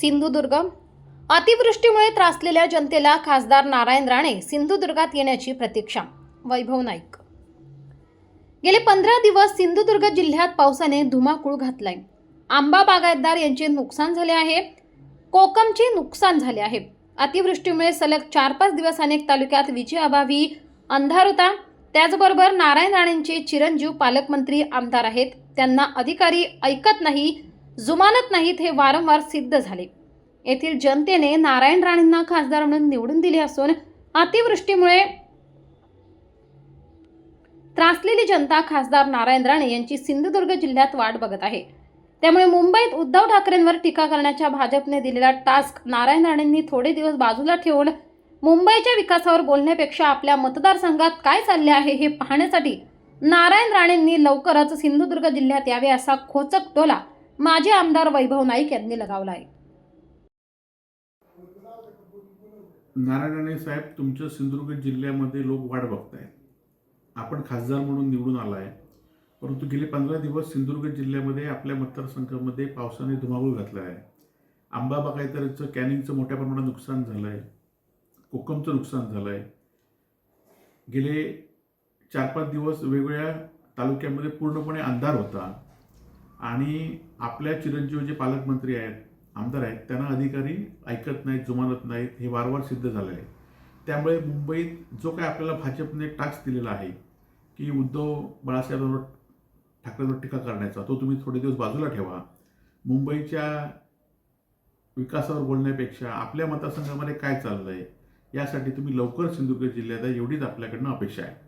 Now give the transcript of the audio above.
सिंधुदुर्ग. अतिवृष्टीमुळे त्रासलेल्या जनतेला खासदार नारायण राणे सिंधुदुर्गात येण्याची प्रतीक्षा. वैभव नाईक. गेले पंधरा दिवस सिंधुदुर्ग जिल्ह्यात पावसाने धुमाकूळ घातलाय. आंबा बागायतदार यांचे नुकसान झाले आहे. कोकमचे नुकसान झाले आहे. अतिवृष्टीमुळे सलग चार पाच दिवस अनेक तालुक्यात विजेअभावी अंधार होता त्याचबरोबर नारायण राणेंचे चिरंजीव पालकमंत्री आमदार आहेत. त्यांना अधिकारी ऐकत नाही. जुमानत नाहीत हे वारंवार सिद्ध झाले. येथील जनतेने नारायण राणेंना खासदार म्हणून निवडून दिले असून अतिवृष्टीमुळे त्रासलेली जनता खासदार नारायण राणे यांची सिंधुदुर्ग जिल्ह्यात वाट बघत आहे. त्यामुळे मुंबईत उद्धव ठाकरेंवर टीका करण्याच्या भाजपने दिलेला टास्क नारायण राणेंनी थोडे दिवस बाजूला ठेवून मुंबईच्या विकासावर बोलण्यापेक्षा आपल्या मतदारसंघात काय चालले आहे हे पाहण्यासाठी नारायण राणेंनी लवकरच सिंधुदुर्ग जिल्ह्यात यावे असा खोचक टोला माजी आमदार वैभव नाईक यांनी लगावला आहे. नारायण राणे साहेब तुमच्या सिंधुदुर्ग जिल्ह्यामध्ये लोक वाट बघताय आपण खासदार म्हणून निवडून आलाय. परंतु गेले पंधरा दिवस सिंधुदुर्ग जिल्ह्यामध्ये आपल्या मतदारसंघामध्ये पावसाने धुमाकूळ घातला आहे. आंबा बागायतचं कॅनिंगचं मोठ्या प्रमाणात नुकसान झालं आहे कोकमचं नुकसान झालं आहे गेले चार पाच दिवस वेगवेगळ्या तालुक्यामध्ये पूर्णपणे अंधार होता. आणि आपल्या चिरंजीव जे पालकमंत्री आहेत आमदार आहेत त्यांना अधिकारी ऐकत नाहीत जुमानत नाहीत हे वारंवार सिद्ध झालं आहे त्यामुळे मुंबईत जो काय आपल्याला भाजपने टास्क दिलेला आहे की उद्धव बाळासाहेबांवर ठाकरेंवर टीका करण्याचा तो तुम्ही थोडे दिवस बाजूला ठेवा. मुंबईच्या विकासावर बोलण्यापेक्षा आपल्या मतदारसंघामध्ये काय चाललं आहे यासाठी तुम्ही लवकर सिंधुदुर्ग जिल्ह्यात आहे एवढीच आपल्याकडनं अपेक्षा आहे.